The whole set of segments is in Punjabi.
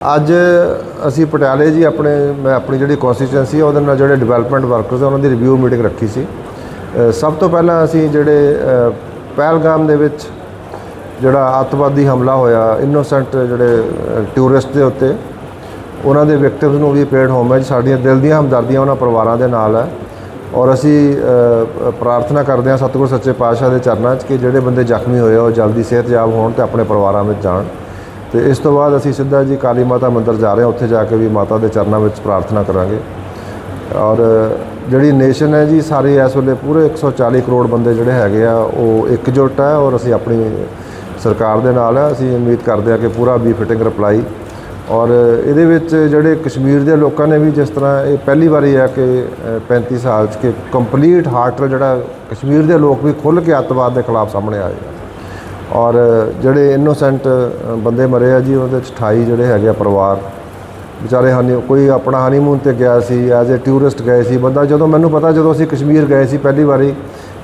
ਅੱਜ ਅਸੀਂ ਪਟਿਆਲੇ ਜੀ ਆਪਣੇ, ਮੈਂ ਆਪਣੀ ਜਿਹੜੀ ਕਨਸਟੀਟੂਐਂਸੀ ਉਹਦੇ ਨਾਲ ਜਿਹੜੇ ਡਿਵੈਲਪਮੈਂਟ ਵਰਕਰਸ ਆ, ਉਹਨਾਂ ਦੀ ਰਿਵਿਊ ਮੀਟਿੰਗ ਰੱਖੀ ਸੀ। ਸਭ ਤੋਂ ਪਹਿਲਾਂ ਅਸੀਂ ਜਿਹੜੇ ਪਹਿਲਗਾਮ ਦੇ ਵਿੱਚ ਜਿਹੜਾ ਅੱਤਵਾਦੀ ਹਮਲਾ ਹੋਇਆ ਇਨੋਸੈਂਟ ਜਿਹੜੇ ਟੂਰਿਸਟ ਦੇ ਉੱਤੇ, ਉਹਨਾਂ ਦੇ ਵਿਕਟਿਮਸ ਨੂੰ ਵੀ ਪੇਡ ਹੋਮੇਜ ਸਾਡੀਆਂ ਦਿਲ ਦੀਆਂ ਹਮਦਰਦੀਆਂ ਉਹਨਾਂ ਪਰਿਵਾਰਾਂ ਦੇ ਨਾਲ ਹੈ ਔਰ ਅਸੀਂ ਪ੍ਰਾਰਥਨਾ ਕਰਦੇ ਹਾਂ ਸਤਿਗੁਰ ਸੱਚੇ ਪਾਤਸ਼ਾਹ ਦੇ ਚਰਨਾਂ 'ਚ ਕਿ ਜਿਹੜੇ ਬੰਦੇ ਜ਼ਖਮੀ ਹੋਏ ਆ, ਉਹ ਜਲਦੀ ਸਿਹਤਯਾਬ ਹੋਣ ਤੇ ਆਪਣੇ ਪਰਿਵਾਰਾਂ ਵਿੱਚ ਜਾਣ। ਤੇ ਇਸ ਤੋਂ ਬਾਅਦ ਅਸੀਂ ਸਿੱਧਾ ਜੀ ਕਾਲੀ ਮਾਤਾ ਮੰਦਿਰ ਜਾ ਰਹੇ ਹਾਂ ਉੱਥੇ ਜਾ ਕੇ ਵੀ ਮਾਤਾ ਦੇ ਚਰਨਾਂ ਵਿੱਚ ਪ੍ਰਾਰਥਨਾ ਕਰਾਂਗੇ। ਔਰ ਜਿਹੜੀ ਨੇਸ਼ਨ ਹੈ ਜੀ ਸਾਰੀ ਇਸ ਵੇਲੇ ਪੂਰੇ 140 ਕਰੋੜ ਬੰਦੇ ਜਿਹੜੇ ਹੈਗੇ ਆ ਉਹ ਇਕਜੁੱਟ ਹੈ ਔਰ ਅਸੀਂ ਆਪਣੀ ਸਰਕਾਰ ਦੇ ਨਾਲ ਹੈ। ਅਸੀਂ ਉਮੀਦ ਕਰਦੇ ਹਾਂ ਕਿ ਪੂਰਾ ਵੀ ਫਿਟਿੰਗ ਰਿਪਲਾਈ ਔਰ ਇਹਦੇ ਵਿੱਚ ਜਿਹੜੇ ਕਸ਼ਮੀਰ ਦੇ ਲੋਕਾਂ ਨੇ ਵੀ ਜਿਸ ਤਰ੍ਹਾਂ ਇਹ ਪਹਿਲੀ ਵਾਰੀ ਹੈ ਕਿ ਅ, 35 ਸਾਲ 'ਚ ਕਿ ਕੰਪਲੀਟ ਹਾਰਟ ਜਿਹੜਾ ਕਸ਼ਮੀਰ ਦੇ ਲੋਕ ਵੀ ਖੁੱਲ੍ਹ ਕੇ ਅੱਤਵਾਦ ਦੇ ਖਿਲਾਫ ਸਾਹਮਣੇ ਆਏ ਔਰ ਜਿਹੜੇ ਇਨੋਸੈਂਟ ਬੰਦੇ ਮਰੇ ਆ ਜੀ, ਉਹਦੇ 'ਚ 28 ਜਿਹੜੇ ਹੈਗੇ ਆ ਪਰਿਵਾਰ। ਵਿਚਾਰੇ ਹਨੀ ਕੋਈ ਆਪਣਾ ਹਨੀਮੂਨ ਤੇ ਗਿਆ ਸੀ ਐਜ਼ ਅ ਟੂਰਿਸਟ ਗਏ ਸੀ। ਬੰਦਾ ਜਦੋਂ ਮੈਨੂੰ ਪਤਾ, ਜਦੋਂ ਅਸੀਂ ਕਸ਼ਮੀਰ ਗਏ ਸੀ ਪਹਿਲੀ ਵਾਰੀ,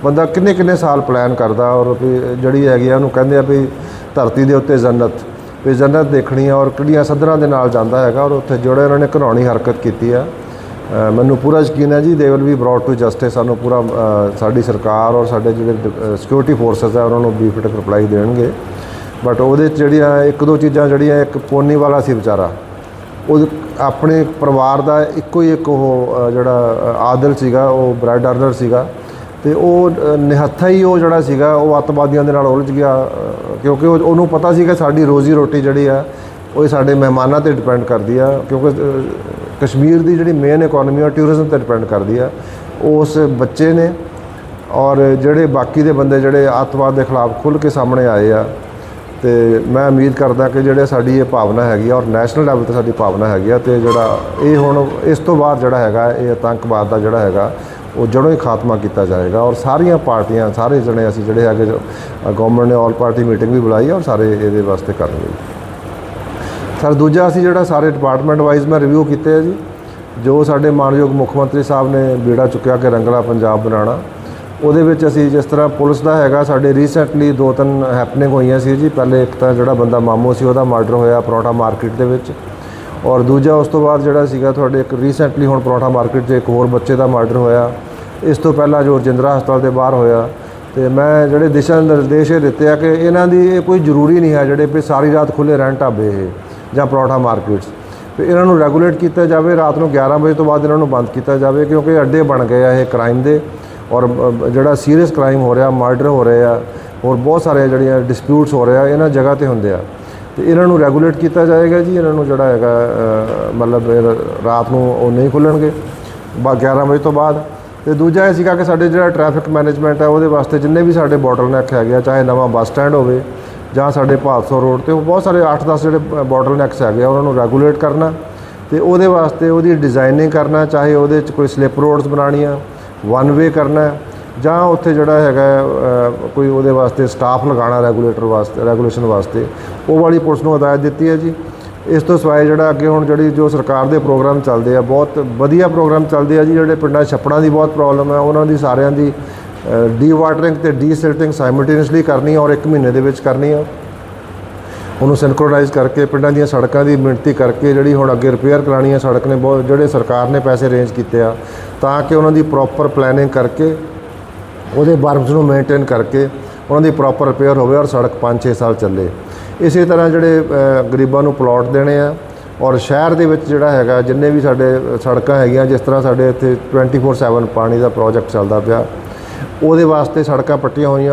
ਬੰਦਾ ਕਿੰਨੇ ਕਿੰਨੇ ਸਾਲ ਪਲਾਨ ਕਰਦਾ ਔਰ ਵੀ ਜਿਹੜੀ ਹੈਗੀ ਆ, ਉਹਨੂੰ ਕਹਿੰਦੇ ਆ ਵੀ ਧਰਤੀ ਦੇ ਉੱਤੇ ਜੰਨਤ, ਵੀ ਜੰਨਤ ਦੇਖਣੀ ਆ ਔਰ ਕਿਹੜੀਆਂ ਸੱਧਰਾਂ ਦੇ ਨਾਲ ਜਾਂਦਾ ਹੈਗਾ ਔਰ ਉੱਥੇ ਜਿਹੜੇ ਉਹਨਾਂ ਨੇ ਘਰਾਉਣੀ ਹਰਕਤ ਕੀਤੀ ਆ। ਮੈਨੂੰ ਪੂਰਾ ਯਕੀਨ ਹੈ ਜੀ they will be brought to justice ਸਾਨੂੰ ਪੂਰਾ ਸਾਡੀ ਸਰਕਾਰ ਔਰ ਸਾਡੇ ਜਿਹੜੇ ਸਿਕਿਉਰਿਟੀ ਫੋਰਸਸ ਆ ਉਹਨਾਂ ਨੂੰ ਬੀ ਫਿਟ ਰਿਪਲਾਈ ਦੇਣਗੇ। ਬਟ ਉਹਦੇ 'ਚ ਜਿਹੜੀਆਂ ਇੱਕ ਦੋ ਚੀਜ਼ਾਂ ਜਿਹੜੀਆਂ ਇੱਕ ਪੋਨੀ ਵਾਲਾ ਸੀ ਵਿਚਾਰਾ ਉਹ ਆਪਣੇ ਪਰਿਵਾਰ ਦਾ ਇੱਕੋ ਹੀ ਇੱਕ ਉਹ ਜਿਹੜਾ ਅ, ਆਦਲ ਸੀਗਾ ਉਹ ਬ੍ਰੈਡ ਅਰਨਰ ਸੀਗਾ। ਤੇ ਉਹ ਅ, ਨਿਹੱਥਾ ਹੀ ਉਹ ਜਿਹੜਾ ਸੀਗਾ ਉਹ ਅੱਤਵਾਦੀਆਂ ਦੇ ਨਾਲ ਉਲਝ ਗਿਆ ਕਿਉਂਕਿ ਉਹ ਉਹਨੂੰ ਪਤਾ ਸੀ ਕਿ ਸਾਡੀ ਰੋਜ਼ੀ ਰੋਟੀ ਜਿਹੜੀ ਆ ਉਹ ਸਾਡੇ ਮਹਿਮਾਨਾਂ ਤੇ ਡਿਪੈਂਡ ਕਰਦੀ ਆ ਕਿਉਂਕਿ ਕਸ਼ਮੀਰ ਦੀ ਜਿਹੜੀ ਮੇਨ ਇਕਨੋਮੀ ਆ ਟੂਰਿਜ਼ਮ ਤੇ ਡਿਪੈਂਡ ਕਰਦੀ ਆ। ਉਸ ਬੱਚੇ ਨੇ ਔਰ ਜਿਹੜੇ ਬਾਕੀ ਦੇ ਬੰਦੇ ਜਿਹੜੇ ਅੱਤਵਾਦ ਦੇ ਖਿਲਾਫ ਖੁੱਲ੍ਹ ਕੇ ਸਾਹਮਣੇ ਆਏ ਆ, ਤੇ ਮੈਂ ਉਮੀਦ ਕਰਦਾ ਕਿ ਜਿਹੜੇ ਸਾਡੀ ਇਹ ਭਾਵਨਾ ਹੈਗੀ ਆ ਔਰ ਨੈਸ਼ਨਲ ਲੈਵਲ ਤੇ ਸਾਡੀ ਭਾਵਨਾ ਹੈਗੀ ਆ, ਤੇ ਜਿਹੜਾ ਇਹ ਹੁਣ ਇਸ ਤੋਂ ਬਾਅਦ ਜਿਹੜਾ ਹੈਗਾ, ਇਹ ਆਤੰਕਵਾਦ ਦਾ ਜਿਹੜਾ ਹੈਗਾ, ਉਹ ਜੜੋਂ ਹੀ ਖਾਤਮਾ ਕੀਤਾ ਜਾਏਗਾ। ਔਰ ਸਾਰੀਆਂ ਪਾਰਟੀਆਂ, ਸਾਰੇ ਜਣੇ ਅਸੀਂ ਜਿਹੜੇ ਹੈਗੇ ਗਵਰਨਮੈਂਟ ਨੇ ਆਲ ਪਾਰਟੀ ਮੀਟਿੰਗ ਵੀ ਬੁਲਾਈ ਔਰ ਸਾਰੇ ਇਹਦੇ ਵਾਸਤੇ ਕਰਨਗੇ। ਸਰ, ਦੂਜਾ ਅਸੀਂ ਜਿਹੜਾ ਸਾਰੇ ਡਿਪਾਰਟਮੈਂਟ ਵਾਈਜ਼ ਮੈਂ ਰਿਵਿਊ ਕੀਤੇ ਆ ਜੀ, ਜੋ ਸਾਡੇ ਮਾਨਯੋਗ ਮੁੱਖ ਮੰਤਰੀ ਸਾਹਿਬ ਨੇ ਬੀੜਾ ਚੁੱਕਿਆ ਕਿ ਰੰਗਲਾ ਪੰਜਾਬ ਬਣਾਉਣਾ, ਉਹਦੇ ਵਿੱਚ ਅਸੀਂ ਜਿਸ ਤਰ੍ਹਾਂ ਪੁਲਿਸ ਦਾ ਹੈਗਾ, ਸਾਡੇ ਰੀਸੈਂਟਲੀ ਦੋ ਤਿੰਨ ਹੈਪਨਿੰਗ ਹੋਈਆਂ ਸੀ ਜੀ, ਪਹਿਲੇ ਇੱਕ ਤਾਂ ਜਿਹੜਾ ਬੰਦਾ ਮਾਮੂ ਸੀ, ਉਹਦਾ ਮਰਡਰ ਹੋਇਆ ਪਰੌਂਠਾ ਮਾਰਕੀਟ ਦੇ ਵਿੱਚ, ਔਰ ਦੂਜਾ ਉਸ ਤੋਂ ਬਾਅਦ ਜਿਹੜਾ ਸੀਗਾ ਤੁਹਾਡੇ ਇੱਕ ਰੀਸੈਂਟਲੀ ਹੁਣ ਪਰੌਂਠਾ ਮਾਰਕੀਟ 'ਚ ਇੱਕ ਹੋਰ ਬੱਚੇ ਦਾ ਮਰਡਰ ਹੋਇਆ, ਇਸ ਤੋਂ ਪਹਿਲਾਂ ਜੋ ਰਜਿੰਦਰਾ ਹਸਪਤਾਲ ਦੇ ਬਾਹਰ ਹੋਇਆ, ਤੇ ਮੈਂ ਜਿਹੜੇ ਦਿਸ਼ਾ ਨਿਰਦੇਸ਼ ਇਹ ਦਿੱਤੇ ਆ ਕਿ ਇਹਨਾਂ ਦੀ ਇਹ ਕੋਈ ਜ਼ਰੂਰੀ ਨਹੀਂ ਹੈ ਜਿਹੜੇ ਵੀ ਸਾਰੀ ਰਾਤ ਖੁੱਲੇ ਰਹਿਣ ਢਾਬੇ ਇਹ। ਜਾਂ ਪਰੌਂਠਾ ਮਾਰਕੀਟਸ। ਵੀ ਇਹਨਾਂ ਨੂੰ ਰੈਗੂਲੇਟ ਕੀਤਾ ਜਾਵੇ, ਰਾਤ ਨੂੰ 11 ਵਜੇ ਤੋਂ ਬਾਅਦ ਇਹਨਾਂ ਨੂੰ ਬੰਦ ਕੀਤਾ ਜਾਵੇ, ਕਿਉਂਕਿ ਅੱਡੇ ਬਣ ਗਏ ਆ ਇਹ ਕ੍ਰਾਈਮ ਦੇ। ਔਰ ਜਿਹੜਾ ਸੀਰੀਅਸ ਕ੍ਰਾਈਮ ਹੋ ਰਿਹਾ ਮਰਡਰ ਹੋ ਰਹੇ ਆ, ਹੋਰ ਬਹੁਤ ਸਾਰੇ ਜਿਹੜੀਆਂ ਡਿਸਪਿਊਟਸ ਹੋ ਰਹੇ ਆ, ਇਹਨਾਂ ਜਗ੍ਹਾ ਤੇ ਹੁੰਦੇ ਆ। ਤੇ ਇਹਨਾਂ ਨੂੰ ਰੈਗੂਲੇਟ ਕੀਤਾ ਜਾਏਗਾ ਜੀ, ਇਹਨਾਂ ਨੂੰ ਜਿਹੜਾ ਹੈਗਾ ਮਤਲਬ ਰਾਤ ਨੂੰ ਉਹ ਨਹੀਂ ਖੁੱਲਣਗੇ, ਬਾ 11 ਵਜੇ ਤੋਂ ਬਾਅਦ। ਤੇ ਦੂਜਾ ਇਹ ਸੀਗਾ ਕਿ ਸਾਡੇ ਜਿਹੜਾ ਟ੍ਰੈਫਿਕ ਮੈਨੇਜਮੈਂਟ ਹੈ ਉਹਦੇ ਵਾਸਤੇ ਜਿੰਨੇ ਵੀ ਸਾਡੇ ਬੋਟਲਨੈਕ ਹੈਗੇ ਆ, ਚਾਹੇ ਨਵਾਂ ਬੱਸ ਸਟੈਂਡ ਹੋਵੇ ਜਾਂ ਸਾਡੇ ਭਾਦਸੋ ਰੋਡ ਤੇ ਉਹ ਬਹੁਤ ਸਾਰੇ 8-10 ਜਿਹੜੇ ਬੋਟਲਨੈਕਸ ਹੈਗੇ ਆ, ਉਹਨਾਂ ਨੂੰ ਰੈਗੂਲੇਟ ਕਰਨਾ ਤੇ ਉਹਦੇ ਵਾਸਤੇ ਉਹਦੀ ਡਿਜ਼ਾਈਨਿੰਗ ਕਰਨਾ, ਚਾਹੇ ਉਹਦੇ 'ਚ ਕੋਈ ਸਲਿੱਪ ਰੋਡਸ ਬਣਾਉਣੀਆਂ ਵਨ ਵੇ ਕਰਨਾ, ਜਾਂ ਉੱਥੇ ਜਿਹੜਾ ਹੈਗਾ ਕੋਈ ਉਹਦੇ ਵਾਸਤੇ ਸਟਾਫ ਲਗਾਉਣਾ ਰੈਗੂਲੇਟਰ ਵਾਸਤੇ ਰੈਗੂਲੇਸ਼ਨ ਵਾਸਤੇ, ਉਹ ਵਾਲੀ ਪੁਲਿਸ ਨੂੰ ਹਦਾਇਤ ਦਿੱਤੀ ਹੈ ਜੀ। ਇਸ ਤੋਂ ਸਿਵਾਏ ਜਿਹੜਾ ਅੱਗੇ ਹੁਣ ਜਿਹੜੀ ਜੋ ਸਰਕਾਰ ਦੇ ਪ੍ਰੋਗਰਾਮ ਚੱਲਦੇ ਆ, ਬਹੁਤ ਵਧੀਆ ਪ੍ਰੋਗਰਾਮ ਚੱਲਦੇ ਆ ਜੀ, ਜਿਹੜੇ ਪਿੰਡਾਂ ਛੱਪੜਾਂ ਦੀ ਬਹੁਤ ਪ੍ਰੋਬਲਮ ਹੈ ਉਹਨਾਂ ਦੀ ਸਾਰਿਆਂ ਦੀ ਡੀ ਵਾਟਰਿੰਗ ਤੇ ਡੀ ਸਿਲਟਿੰਗ ਸਾਈਮਲਟੇਨੀਅਸਲੀ ਕਰਨੀ ਔਰ ਇੱਕ ਮਹੀਨੇ ਦੇ ਵਿੱਚ ਕਰਨੀ ਆ। ਉਹਨੂੰ ਸਿੰਕਰੋਨਾਈਜ਼ ਕਰਕੇ ਪਿੰਡਾਂ ਦੀਆਂ ਸੜਕਾਂ ਦੀ ਮਿਣਤੀ ਕਰਕੇ ਜਿਹੜੀ ਹੁਣ ਅੱਗੇ ਰਿਪੇਅਰ ਕਰਾਣੀ ਆ ਸੜਕ ਨੇ, ਬਹੁਤ ਜਿਹੜੇ ਸਰਕਾਰ ਨੇ ਪੈਸੇ ਅਰੇਂਜ ਕੀਤੇ ਆ, ਤਾਂ ਕਿ ਉਹਨਾਂ ਦੀ ਪ੍ਰੋਪਰ ਪਲੈਨਿੰਗ ਕਰਕੇ, ਉਹਦੇ ਬਰਮਸ ਨੂੰ ਮੇਨਟੇਨ ਕਰਕੇ ਉਹਨਾਂ ਦੀ ਪ੍ਰੋਪਰ ਰਿਪੇਅਰ ਹੋਵੇ ਔਰ ਸੜਕ 5-6 ਸਾਲ ਚੱਲੇ। ਇਸੇ ਤਰ੍ਹਾਂ ਜਿਹੜੇ ਗਰੀਬਾਂ ਨੂੰ ਪਲਾਟ ਦੇਣੇ ਆ ਔਰ ਸ਼ਹਿਰ ਦੇ ਵਿੱਚ ਜਿਹੜਾ ਹੈਗਾ, ਜਿੰਨੇ ਵੀ ਸਾਡੇ ਸੜਕਾਂ ਹੈਗੀਆਂ, ਜਿਸ ਤਰ੍ਹਾਂ ਸਾਡੇ ਇੱਥੇ 24/7 ਪਾਣੀ ਦਾ ਪ੍ਰੋਜੈਕਟ ਚੱਲਦਾ ਪਿਆ ਉਹਦੇ ਵਾਸਤੇ ਸੜਕਾਂ ਪੱਟੀਆਂ ਹੋਈਆਂ